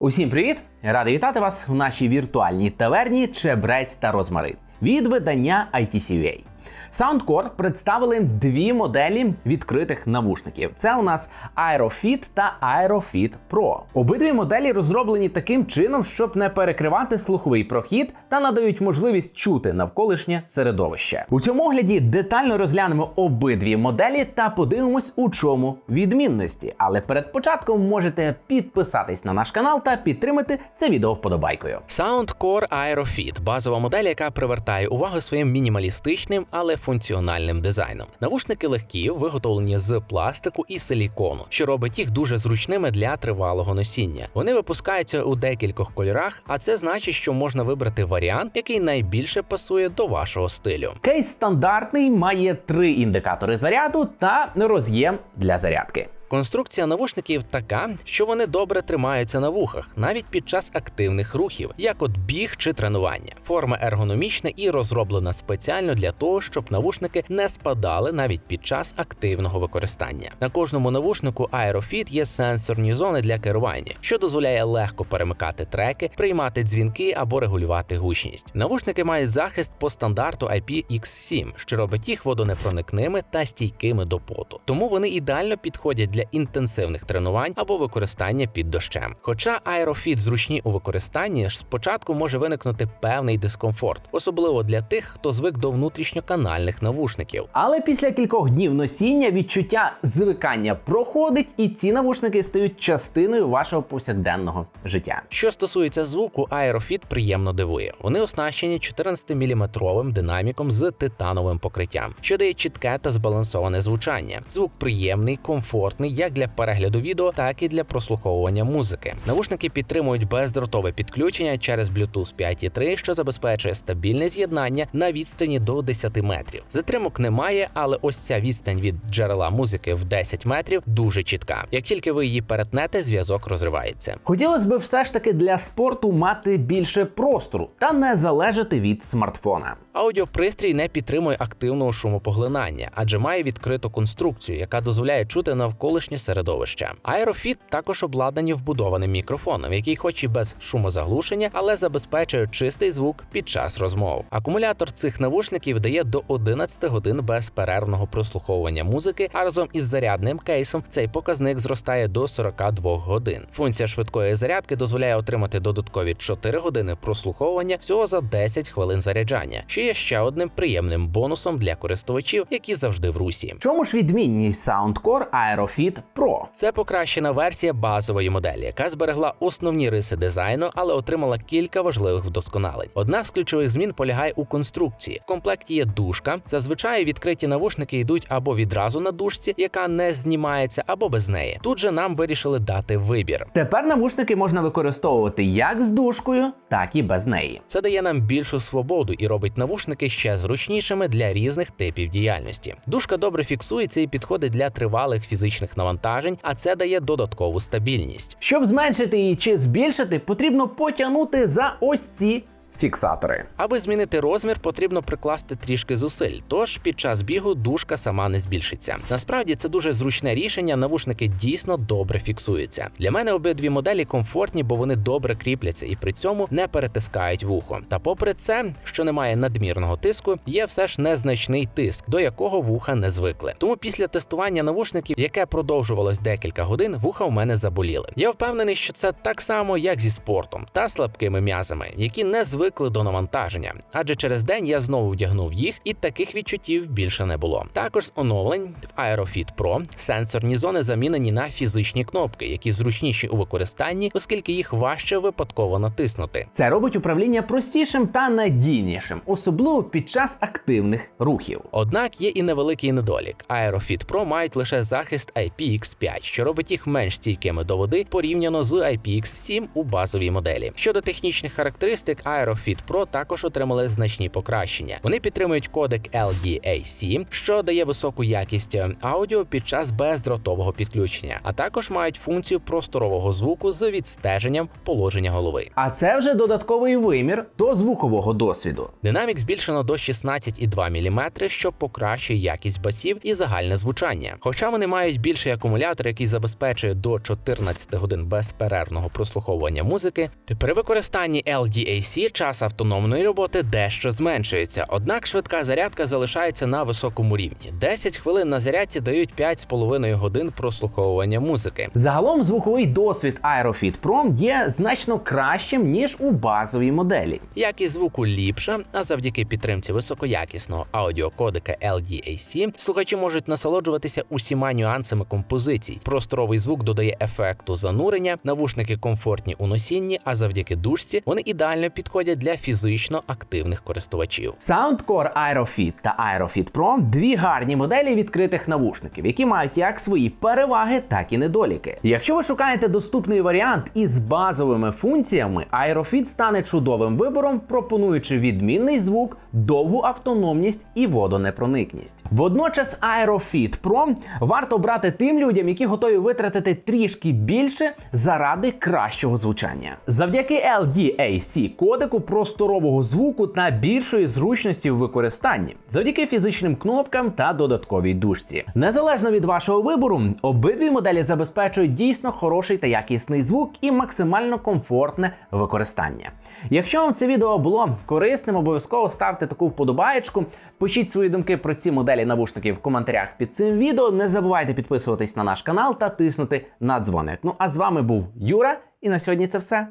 Усім привіт! Радий вітати вас в нашій віртуальній таверні Чебрець та Розмарин від видання ITCVA. Soundcore представили дві моделі відкритих навушників. Це у нас AeroFit та AeroFit Pro. Обидві моделі розроблені таким чином, щоб не перекривати слуховий прохід та надають можливість чути навколишнє середовище. У цьому огляді детально розглянемо обидві моделі та подивимось, у чому відмінності. Але перед початком можете підписатись на наш канал та підтримати це відео вподобайкою. Soundcore AeroFit – базова модель, яка привертає увагу своїм мінімалістичним, але функціональним дизайном. Навушники легкі, виготовлені з пластику і силікону, що робить їх дуже зручними для тривалого носіння. Вони випускаються у декількох кольорах, а це значить, що можна вибрати варіант, який найбільше пасує до вашого стилю. Кейс стандартний має три індикатори заряду та роз'єм для зарядки. Конструкція навушників така, що вони добре тримаються на вухах, навіть під час активних рухів, як от біг чи тренування. Форма ергономічна і розроблена спеціально для того, щоб навушники не спадали навіть під час активного використання. На кожному навушнику AeroFit є сенсорні зони для керування, що дозволяє легко перемикати треки, приймати дзвінки або регулювати гучність. Навушники мають захист по стандарту IPX7, що робить їх водонепроникними та стійкими до поту. Тому вони ідеально підходять для інтенсивних тренувань або використання під дощем. Хоча аерофіт зручні у використанні, спочатку може виникнути певний дискомфорт, особливо для тих, хто звик до внутрішньоканальних навушників. Але після кількох днів носіння відчуття звикання проходить, і ці навушники стають частиною вашого повсякденного життя. Що стосується звуку, Aerofit приємно дивує. Вони оснащені 14-мм динаміком з титановим покриттям, що дає чітке та збалансоване звучання. Звук приємний, комфортний як для перегляду відео, так і для прослуховування музики. Навушники підтримують бездротове підключення через Bluetooth 5.3, що забезпечує стабільне з'єднання на відстані до 10 метрів. Затримок немає, але ось ця відстань від джерела музики в 10 метрів дуже чітка. Як тільки ви її перетнете, зв'язок розривається. Хотілося б все ж таки для спорту мати більше простору та не залежати від смартфона. Аудіопристрій не підтримує активного шумопоглинання, адже має відкриту конструкцію, яка дозволяє чути навколишнє середовище. Аерофіт також обладнані вбудованим мікрофоном, який, хоч і без шумозаглушення, але забезпечує чистий звук під час розмов. Акумулятор цих навушників дає до 11 годин безперервного прослуховування музики, а разом із зарядним кейсом цей показник зростає до 42 годин. Функція швидкої зарядки дозволяє отримати додаткові 4 години прослуховування всього за 10 хвилин заряджання, що є ще одним приємним бонусом для користувачів, які завжди в русі. Чому ж відмінність Soundcore AeroFit Pro? Це покращена версія базової моделі, яка зберегла основні риси дизайну, але отримала кілька важливих вдосконалень. Одна з ключових змін полягає у конструкції. В комплекті є дужка. Зазвичай відкриті навушники йдуть або відразу на дужці, яка не знімається, або без неї. Тут же нам вирішили дати вибір. Тепер навушники можна використовувати як з дужкою, так і без неї. Це дає нам більшу свободу і робить навушники ще зручнішими для різних типів діяльності. Дужка добре фіксується і підходить для тривалих фізичних навантажень, а це дає додаткову стабільність. Щоб зменшити її чи збільшити, потрібно потягнути за ось ці фіксатори. Аби змінити розмір, потрібно прикласти трішки зусиль, тож під час бігу дужка сама не збільшиться. Насправді це дуже зручне рішення. Навушники дійсно добре фіксуються. Для мене обидві моделі комфортні, бо вони добре кріпляться і при цьому не перетискають вухо. Та попри це, що немає надмірного тиску, є все ж незначний тиск, до якого вуха не звикли. Тому після тестування навушників, яке продовжувалось декілька годин, вуха у мене заболіли. Я впевнений, що це так само, як зі спортом та слабкими м'язами, які не звикли до навантаження. Адже через день я знову вдягнув їх, і таких відчуттів більше не було. Також з оновлень в AeroFit Pro сенсорні зони замінені на фізичні кнопки, які зручніші у використанні, оскільки їх важче випадково натиснути. Це робить управління простішим та надійнішим, особливо під час активних рухів. Однак є і невеликий недолік. AeroFit Pro мають лише захист IPX5, що робить їх менш стійкими до води порівняно з IPX7 у базовій моделі. Щодо технічних характеристик, AeroFit Aerofit Pro також отримали значні покращення. Вони підтримують кодек LDAC, що дає високу якість е, аудіо під час бездротового підключення, а також мають функцію просторового звуку з відстеженням положення голови. А це вже додатковий вимір до звукового досвіду. Динамік збільшено до 16,2 мм, що покращує якість басів і загальне звучання. Хоча вони мають більший акумулятор, який забезпечує до 14 годин безперервного прослуховування музики, при використанні LDAC час автономної роботи дещо зменшується, однак швидка зарядка залишається на високому рівні. 10 хвилин на зарядці дають 5,5 годин прослуховування музики. Загалом звуковий досвід Aerofit Pro є значно кращим ніж у базовій моделі. Якість звуку ліпша, а завдяки підтримці високоякісного аудіокодека LDAC слухачі можуть насолоджуватися усіма нюансами композицій. Просторовий звук додає ефекту занурення, навушники комфортні у носінні, а завдяки дужці вони ідеально підходять для фізично активних користувачів. Soundcore Aerofit та Aerofit Pro дві гарні моделі відкритих навушників, які мають як свої переваги, так і недоліки. Якщо ви шукаєте доступний варіант із базовими функціями, Aerofit стане чудовим вибором, пропонуючи відмінний звук, довгу автономність і водонепроникність. Водночас Aerofit Pro варто брати тим людям, які готові витратити трішки більше заради кращого звучання. Завдяки LDAC кодеку просторового звуку та більшої зручності в використанні, завдяки фізичним кнопкам та додатковій дужці. Незалежно від вашого вибору, обидві моделі забезпечують дійсно хороший та якісний звук і максимально комфортне використання. Якщо вам це відео було корисним, обов'язково ставте таку вподобаєчку. Пишіть свої думки про ці моделі навушників в коментарях під цим відео. Не забувайте підписуватись на наш канал та тиснути на дзвоник. Ну а з вами був Юра, і на сьогодні це все.